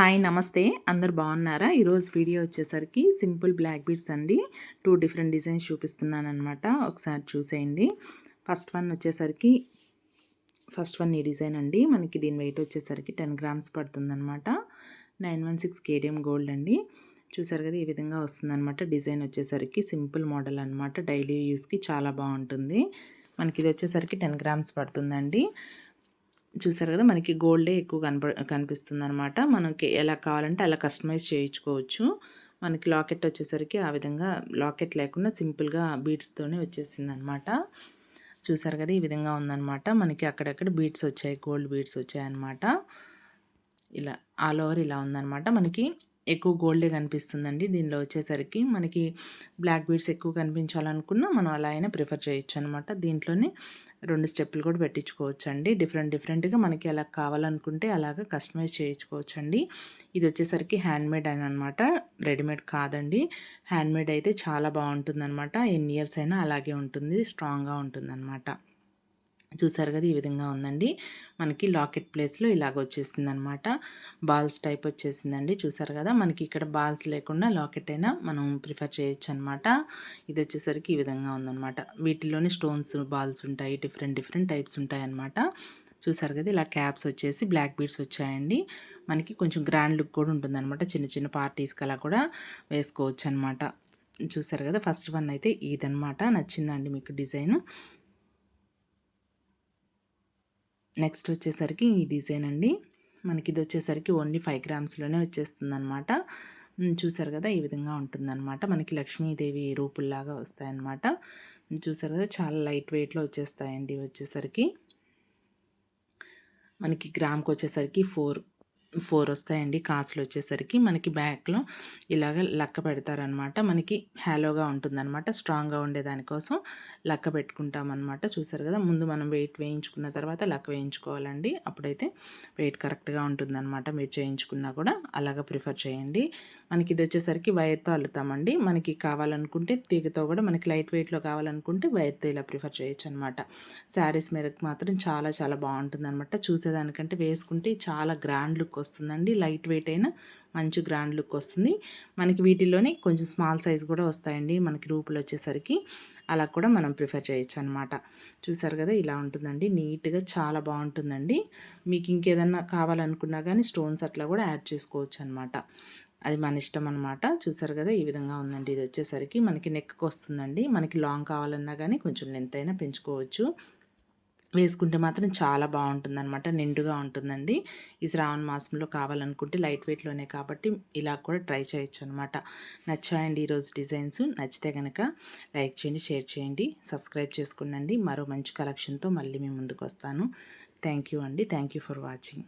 Hi నమస్తే. అందరు బాగున్నారా? ఈరోజు వీడియో వచ్చేసరికి సింపుల్ బ్లాక్ బీడ్స్ అండి. టూ డిఫరెంట్ డిజైన్స్ చూపిస్తున్నాను అనమాట ఒకసారి చూసేయండి. ఫస్ట్ వన్ వచ్చేసరికి ఫస్ట్ వన్ ఈ డిజైన్ అండి. మనకి దీని వెయిట్ వచ్చేసరికి ten grams పడుతుందన్నమాట. Nine one six KDM gold అండి. చూసారు కదా ఈ విధంగా వస్తుందన్నమాట డిజైన్ వచ్చేసరికి. సింపుల్ మోడల్ అనమాట డైలీ యూస్కి చాలా బాగుంటుంది. మనకి ఇది వచ్చేసరికి టెన్ గ్రామ్స్ పడుతుందండి. చూసారు కదా మనకి గోల్డే ఎక్కువ కనప కనిపిస్తుంది అనమాట మనకి ఎలా కావాలంటే అలా కస్టమైజ్ చేయించుకోవచ్చు. మనకి లాకెట్ వచ్చేసరికి ఆ విధంగా లాకెట్ లేకుండా సింపుల్గా బీడ్స్తోనే వచ్చేసింది అనమాట చూసారు కదా ఈ విధంగా ఉందన్నమాట. మనకి అక్కడక్కడ బీడ్స్ వచ్చాయి గోల్డ్ బీడ్స్ వచ్చాయన్నమాట. ఇలా ఆల్ ఓవర్ ఇలా ఉందన్నమాట. మనకి ఎక్కువ గోల్డే కనిపిస్తుందండి. దీనిలో వచ్చేసరికి మనకి బ్లాక్ బీడ్స్ ఎక్కువ కనిపించాలనుకున్నా మనం అలా అయినా ప్రిఫర్ చేయొచ్చు అనమాట దీంట్లోనే రెండు స్టెప్పులు కూడా పెట్టించుకోవచ్చు అండి డిఫరెంట్ డిఫరెంట్గా మనకి ఎలా కావాలనుకుంటే అలాగా కస్టమైజ్ చేయించుకోవచ్చు అండి ఇది వచ్చేసరికి హ్యాండ్మేడ్ అని అనమాట. రెడీమేడ్ కాదండి. హ్యాండ్మేడ్ అయితే చాలా బాగుంటుంది అనమాట ఎన్ని ఇయర్స్ అయినా అలాగే ఉంటుంది. స్ట్రాంగ్గా ఉంటుంది అనమాట చూసారు కదా ఈ విధంగా ఉందండి. మనకి లాకెట్ ప్లేస్లో ఇలాగ వచ్చేసింది అనమాట బాల్స్ టైప్ వచ్చేసిందండి. చూసారు కదా మనకి ఇక్కడ బాల్స్ లేకుండా లాకెట్ అయినా మనం ప్రిఫర్ చేయొచ్చు అనమాట ఇది వచ్చేసరికి ఈ విధంగా ఉందన్నమాట వీటిలోనే స్టోన్స్ బాల్స్ ఉంటాయి. డిఫరెంట్ డిఫరెంట్ టైప్స్ ఉంటాయి అనమాట చూసారు కదా ఇలా క్యాప్స్ వచ్చేసి బ్లాక్ బీడ్స్ వచ్చాయండి. మనకి కొంచెం గ్రాండ్ లుక్ కూడా ఉంటుందన్నమాట చిన్న చిన్న పార్టీస్కి అలా కూడా వేసుకోవచ్చు అనమాట చూసారు కదా ఫస్ట్ వన్ అయితే ఇదనమాట. నచ్చిందండి మీకు డిజైన్. నెక్స్ట్ వచ్చేసరికి ఈ డిజైన్ అండి. మనకి ఇది వచ్చేసరికి ఓన్లీ ఫైవ్ గ్రామ్స్లోనే వచ్చేస్తుంది అనమాట చూసారు కదా? ఈ విధంగా ఉంటుందన్నమాట. మనకి లక్ష్మీదేవి రూపుల్లాగా వస్తాయన్నమాట. చూసారు కదా? చాలా లైట్ వెయిట్లో వచ్చేస్తాయండి వచ్చేసరికి. మనకి గ్రామ్కి వచ్చేసరికి ఫోర్ ఫోర్ వస్తాయండి కాసులు వచ్చేసరికి. మనకి బ్యాక్లో ఇలాగ లక్క పెడతారనమాట. మనకి హ్యాలోగా ఉంటుందన్నమాట స్ట్రాంగ్గా ఉండేదానికోసం లక్క పెట్టుకుంటామన్నమాట చూసారు కదా ముందు మనం వెయిట్ వేయించుకున్న తర్వాత లక్క వేయించుకోవాలండి. అప్పుడైతే వెయిట్ కరెక్ట్గా ఉంటుందన్నమాట మీరు చేయించుకున్నా కూడా అలాగ ప్రిఫర్ చేయండి. మనకి ఇది వచ్చేసరికి వైర్తో అల్లుతామండి. మనకి కావాలనుకుంటే తీగతో కూడా మనకి లైట్ వెయిట్లో కావాలనుకుంటే వైర్తో ఇలా ప్రిఫర్ చేయొచ్చు అనమాట శారీస్ మీదకి మాత్రం చాలా చాలా బాగుంటుంది అనమాట చూసేదానికంటే వేసుకుంటే చాలా గ్రాండ్ లుక్ వస్తుందండి లైట్ వెయిట్ అయినా మంచి గ్రాండ్ లుక్ వస్తుంది మనకి వీటిలోనే కొంచెం స్మాల్ సైజ్ కూడా వస్తాయండి. మనకి రూపులు వచ్చేసరికి అలా కూడా మనం ప్రిఫర్ చేయొచ్చు అనమాట చూసారు కదా ఇలా ఉంటుందండి. నీట్గా చాలా బాగుంటుందండి. మీకు ఇంకేదన్నా కావాలనుకున్నా కానీ స్టోన్స్ అట్లా కూడా యాడ్ చేసుకోవచ్చు అనమాట అది మన ఇష్టం అనమాట. చూసారు కదా ఈ విధంగా ఉందండి. ఇది వచ్చేసరికి మనకి నెక్కి వస్తుందండి మనకి లాంగ్ కావాలన్నా కానీ కొంచెం లెంత్ అయినా పెంచుకోవచ్చు. వేసుకుంటే మాత్రం చాలా బాగుంటుందన్నమాట నిండుగా ఉంటుందండి. ఈ శ్రావణ మాసంలో కావాలనుకుంటే లైట్ వెయిట్లోనే కాబట్టి ఇలా కూడా ట్రై చేయొచ్చు అనమాట నచ్చాయండి ఈరోజు డిజైన్స్ నచ్చితే కనుక లైక్ చేయండి షేర్ చేయండి సబ్స్క్రైబ్ చేసుకునండి. మరో మంచి కలెక్షన్తో మళ్ళీ మేము ముందుకు వస్తాను. థ్యాంక్ యూ అండి. Thank you for watching.